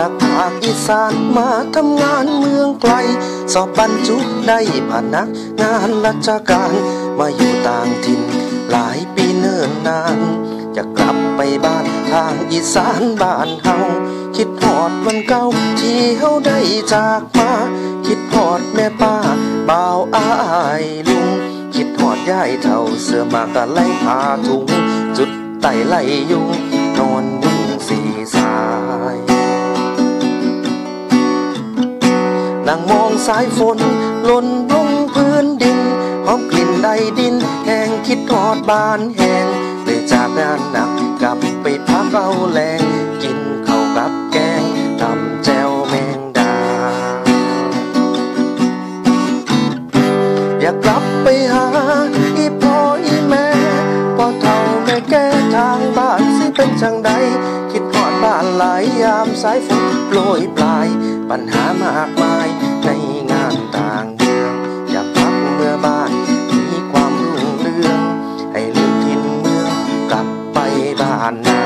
จากภาคอีสานมาทำงานเมืองไกล สอบบรรจุได้ผ่านนักงานราชการ มาอยู่ต่างถิ่นหลายปีเนิ่นนาน จะกลับไปบ้านทางอีสานบ้านเฮาคิดหอดวันเก่าที่เฮาได้จากมา คิดหอดแม่ป้าบ่าวอายลุง คิดหอดยายเท่าเสื้อมากะไล่พาถุง จุดไต่ไล่ยุงนอนยุ่งสีสา สายฝนหล่นลงพื้นดินหอมกลิ่นใดดินแห้งคิดทอดบานแห้งเลยจากงานหนักกลับไปพักเอาแรงกินข้าวกับแกงทำแจวแมงดา อยากกลับไปหาอีพ่ออีแม่พ่อเฒ่าแม่แก่ทางบ้านสิเป็นจังใดคิดทอดบ้านหลายยามสายฝนโปรยปลายปัญหามากมายานนา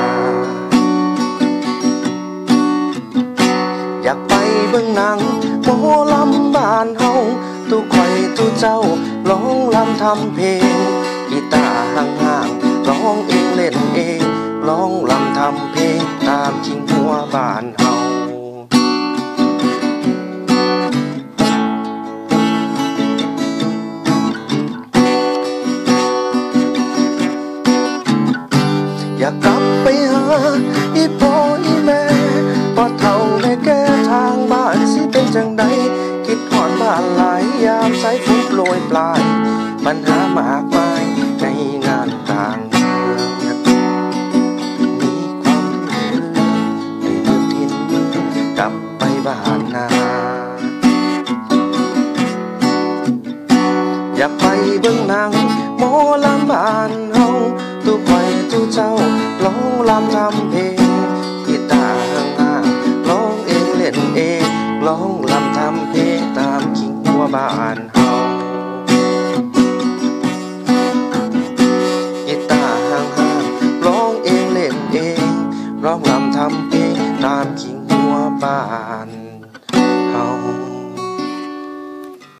อยากไปเบื้องหนังโมลำบ้านเฮาตู้ข่อยตู้เจ้าร้องลำทำเพลง กีตาร์ห่างๆร้องเองเล่นเองร้องลำทำเพลงตามจริงหัวบ้านเฮา ปลาย ปัญหามากมายในงานต่างเมืองมีความเรื่องในเมืองถิ่นกลับไปบ้านนาอยากไปเบิ่งหนังหมลำบ้านเฮาตู้ข่ตู้เจ้าร้องลำทำเพลงกีตาร์ห่างร้องเองเล่นเองร้องลำทำเพลงตามคิงหัวบ้านเฮา บ้าน